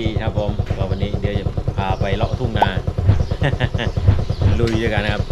ดีครับผมวันนี้เดี๋ยวจะพาไปเลาะทุ่งนาลุยด้วยกันนะครับ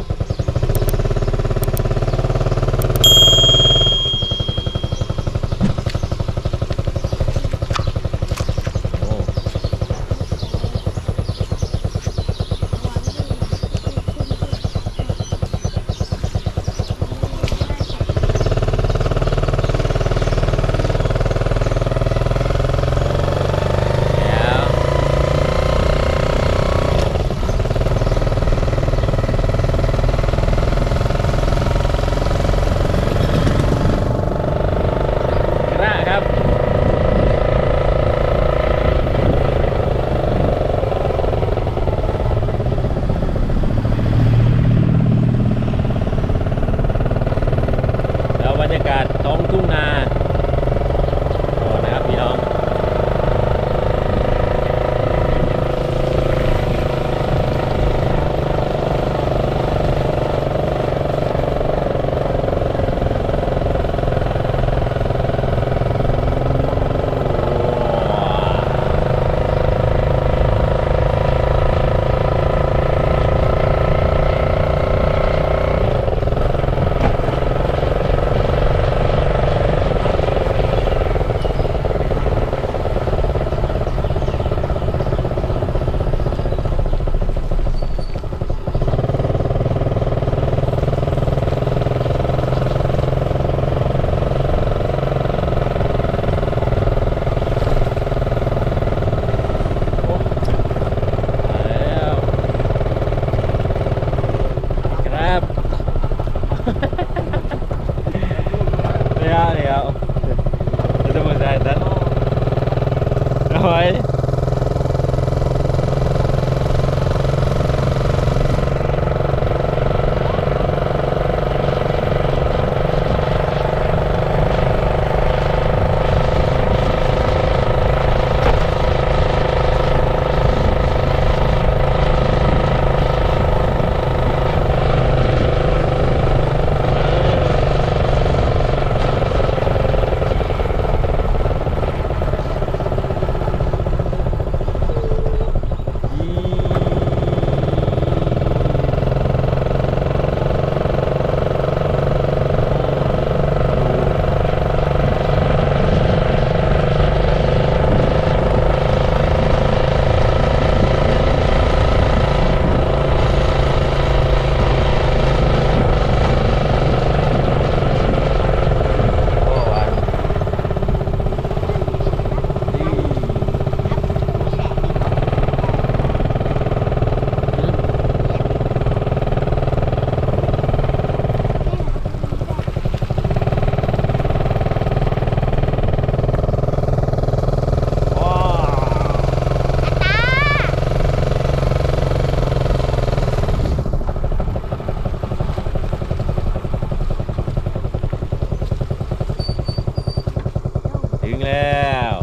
งแล้ว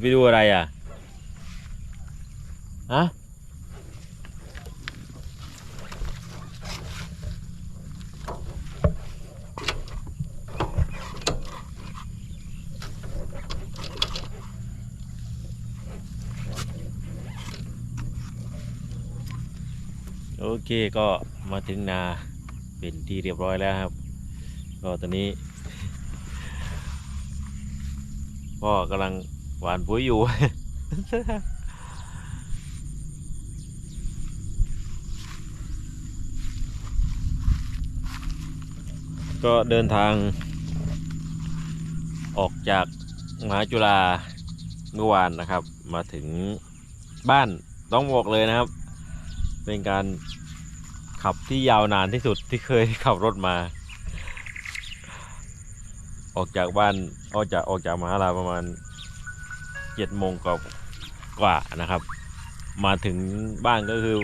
ไปดูอะไรอะ ฮะ โอ เคก็มาถึงนาเป็นที่เรียบร้อยแล้วครับ ก็ตอนนี้พ่อกำลังหวานปุ๋ยอยู่ ก็เดินทาง ออกจากมหาจุฬาเมื่อวานนะครับ มาถึงบ้านต้องบอกเลยนะครับ เป็นการ ขับที่ยาวนานที่สุดที่เคยขับรถมา ออกจากบ้านออกจากออกจากมหาลาประมาณเจ็ดโมงกว่ากว่านะครับ มาถึงบ้านก็คือ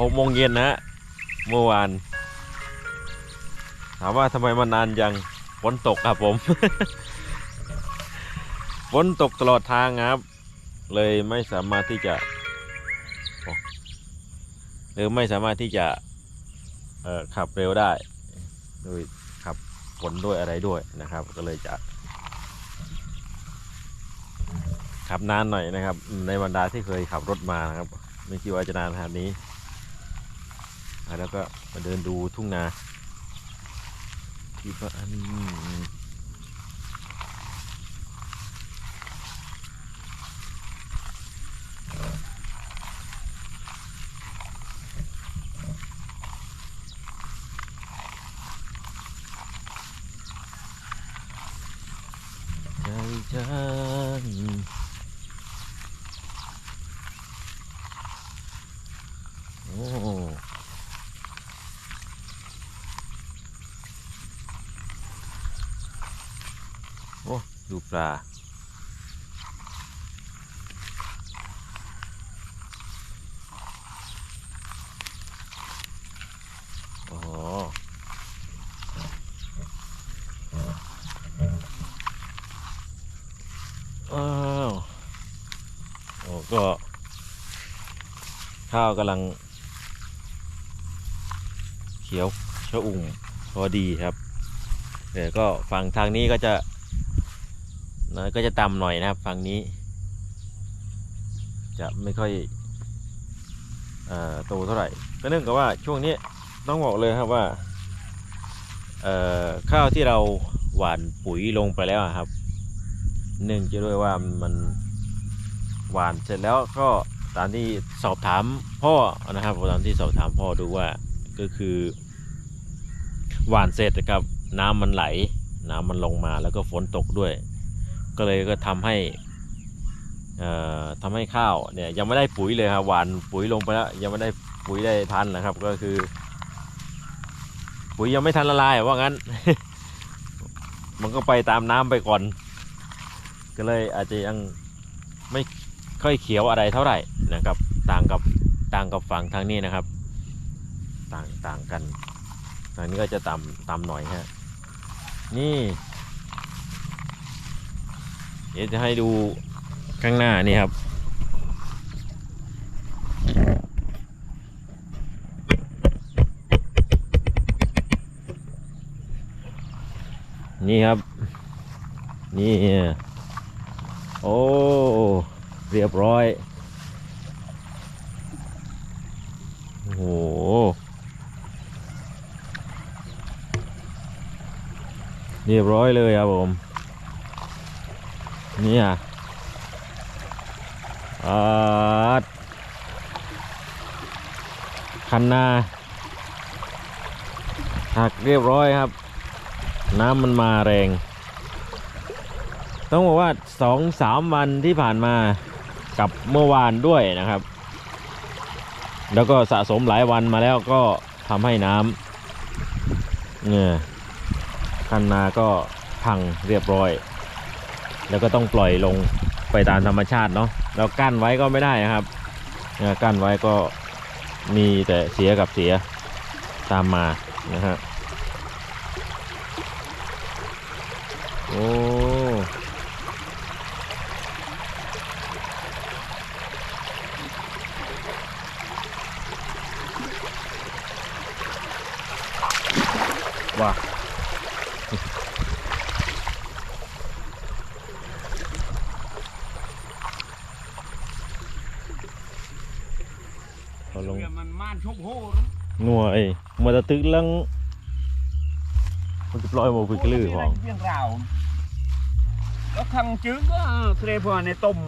หกโมงเย็นนะเมื่อวาน ถามว่าทำไมมานานยังฝนตกครับผมฝนตกตลอดทางครับ เลยไม่สามารถที่จะ หรือไม่สามารถที่จะขับเร็วได้โดยขับฝนด้วยอะไรด้วยนะครับ ก็เลยจะ ขับนานหน่อยนะครับ ในบรรดาที่เคยขับรถมานะครับ ไม่คิดว่าจะนานขนาดนี้ แล้วก็มาเดินดูทุ่งนาที่บ้านใจฉันโอ้โอ้ ดูปลา โอ้โหอ้าวโอ้ก็ ข้าวกำลัง เขียวชะอุ่มพอดีครับเดี๋ยวก็ฝั่งทางนี้ก็จะ นะก็จะต่ำหน่อยนะครับฝั่งนี้ จะไม่ค่อยโตเท่าไหร่ ก็เนื่องกับว่าช่วงนี้ต้องบอกเลยครับว่าข้าวที่เราหว่านปุ๋ยลงไปแล้วครับเนื่งจากด้วยว่ามันหว่านเสร็จแล้วก็ตามที่สอบถามพ่อนะครับตามที่สอบถามพ่อดูว่าก็คือหว่านเสร็จนะครับน้ำมันไหล น้ำมันลงมาแล้วก็ฝนตกด้วย ก็เลยก็ทำให้เอ่อทำให้ข้าวเนี่ยยังไม่ได้ปุ๋ยเลยครับหวานปุ๋ยลงไปแล้วยังไม่ได้ปุ๋ยได้ทันนะครับ ก็คือ ปุ๋ยยังไม่ทันละลายว่างั้น มันก็ไปตามน้ำไปก่อน ก็เลยอาจจะยังไม่ค่อยเขียวอะไรเท่าไหร่นะครับ ต่างกับต่างกับฝั่งทางนี้นะครับ ต่างต่างกันทางนี้ก็จะต่ำต่ำหน่อยฮะนี่ เดี๋ยวจะให้ดูข้างหน้านี่ครับ นี่ครับ นี่ โอ้ เรียบร้อยโอ้โหเรียบร้อยเลยครับผม เนี่ยคันนาหักเรียบร้อยครับ น้ำมันมาแรง ต้องบอกว่าสองสามวันที่ผ่านมากับเมื่อวานด้วยนะครับ แล้วก็สะสมหลายวันมาแล้วก็ทำให้น้ำเนี่ยคันนาก็พังเรียบร้อย แล้วก็ต้องปล่อยลงไปตามธรรมชาติเนาะเรากั้นไว้ก็ไม่ได้นะครับกั้นไว้ก็มีแต่เสียกับเสียตามมานะฮะโอ้ว้าเขาลง มันม่านชกโหงัวไอ้มาตะตึกลังมันจะปล่อยมาฝึกลือของเพียงราวแล้วทางจื้อก็เทรพอในต้ม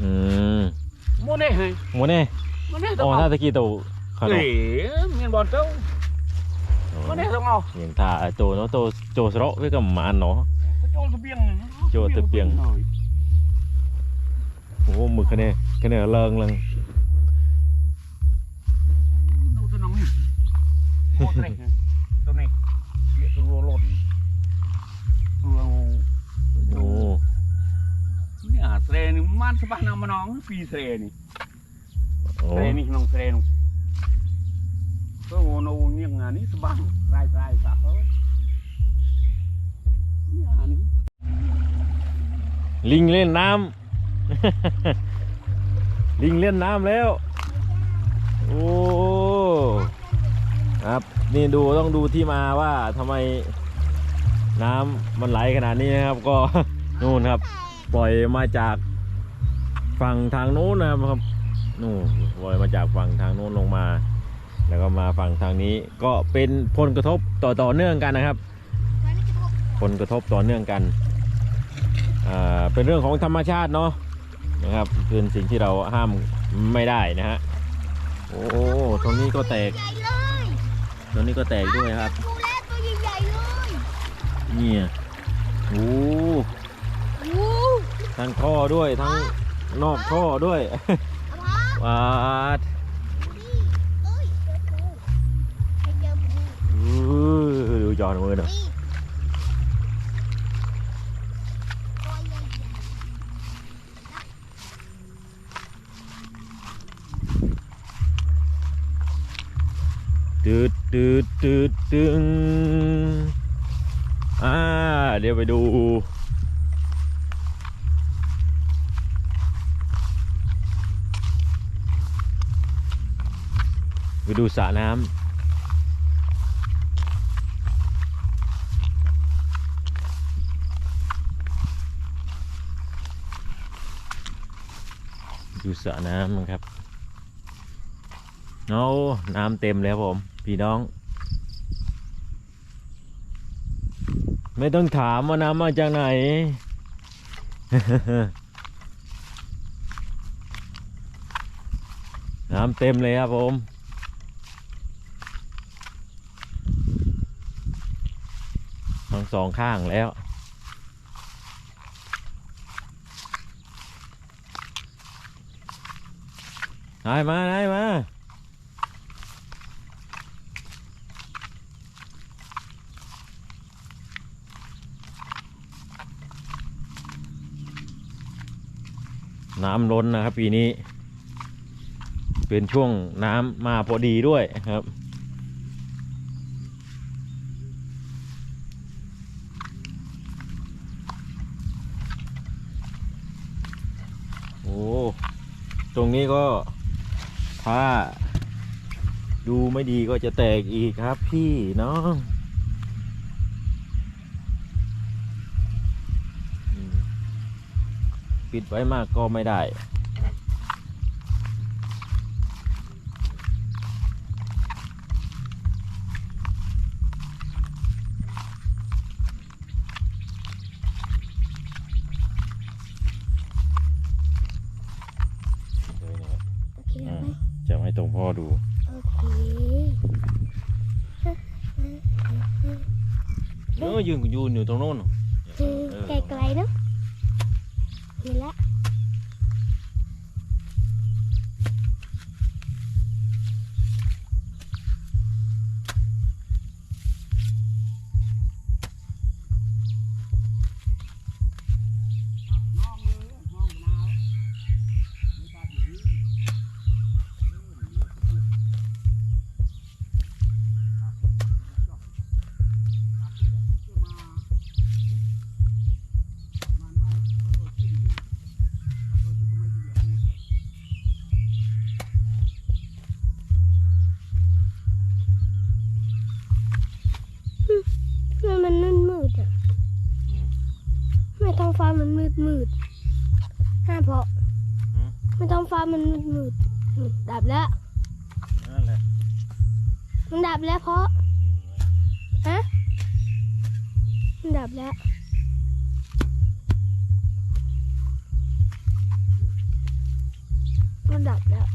อืมโมเน่ให้หมดเนี่ยโมเน่อ๋ต้อองถ้าเอาตะกี้ตัวขนเอ๋มเมียนบอลเต้าโมเน่ต้องเอาอย่างท่าไอ้ตัวเนาะตัวโจสระไว้กับหมาเนาะโจลตะเบียงโจลตะเบียงโอ้หมึกคะแนนคะแนนเลิงเลิง โมเน่ตัวนี้เกี่ยตัวหล่นตัวโอ้นี่อะเทรนี่มันสบายน้ำมันน้องปีเทรนี่โอ้เทรนี่น้องเทรนก็โอ้โหเนี่ยงานนี้สบายรายรายสับเฮ้ยนี่อันนี้ลิงเล่นน้ำลิงเล่นน้ำแล้ว โอ้ ครับ นี่ดูต้องดูที่มาว่าทำไมน้ำมันไหลขนาดนี้นะครับ ก็นู่นครับ ปล่อยมาจากฝั่งทางโน้นนะครับนู่นปล่อยมาจากฝั่งทางโน้นลงมา แล้วก็มาฝั่งทางนี้ ก็เป็นผลกระทบต่อต่อเนื่องกันนะครับผลกระทบต่อเนื่องกันอ่าเป็นเรื่องของธรรมชาติเนาะนะครับเป็นสิ่งที่เราห้ามไม่ได้นะฮะโอ้ตรงนี้ก็แตก ตรงนี้ก็แตกด้วยครับดูแลตัวใหญ่ๆเลยเนี่ยโอ้โอ้ทั้งท่อด้วยทั้งนอกท่อด้วยเอาพอวาดนี่เอ้ยเจอปูให้เจอปูอู้ดูจอมือหน่อยนี่ตัวใหญ่ตืด ตืดตืดตึงอ่าเดี๋ยวไปดู ไปดูสระน้ำดูสระน้ำนะครับ เอาน้ำเต็มแล้วผม พี่น้อง ไม่ต้องถามว่าน้ำมาจากไหน น้ำเต็มเลยครับผมทั้งสองข้างแล้วได้มาได้มา น้ำล้นนะครับ ปีนี้ เป็นช่วงน้ำมาพอดีด้วยครับ โอ้ ตรงนี้ก็ถ้าดูไม่ดีก็จะแตกอีกครับพี่น้อง ปิดไว้มากก็ไม่ได้เลยนะครับๆโอเคไหมจะให้ตรงพ่อดู โอเคเออยืนยืนอยู่ตรงโน้น คือเออไกลๆเนอะ เห็นแล้ว ดมืดๆห้าเพาะอืม ไม่ท้องฟ้ามันมืดมืดๆอืมดับแล้ว นั่นแหละมันดับแล้วเพราะ ฮะ มันดับแล้ว มันดับแล้ว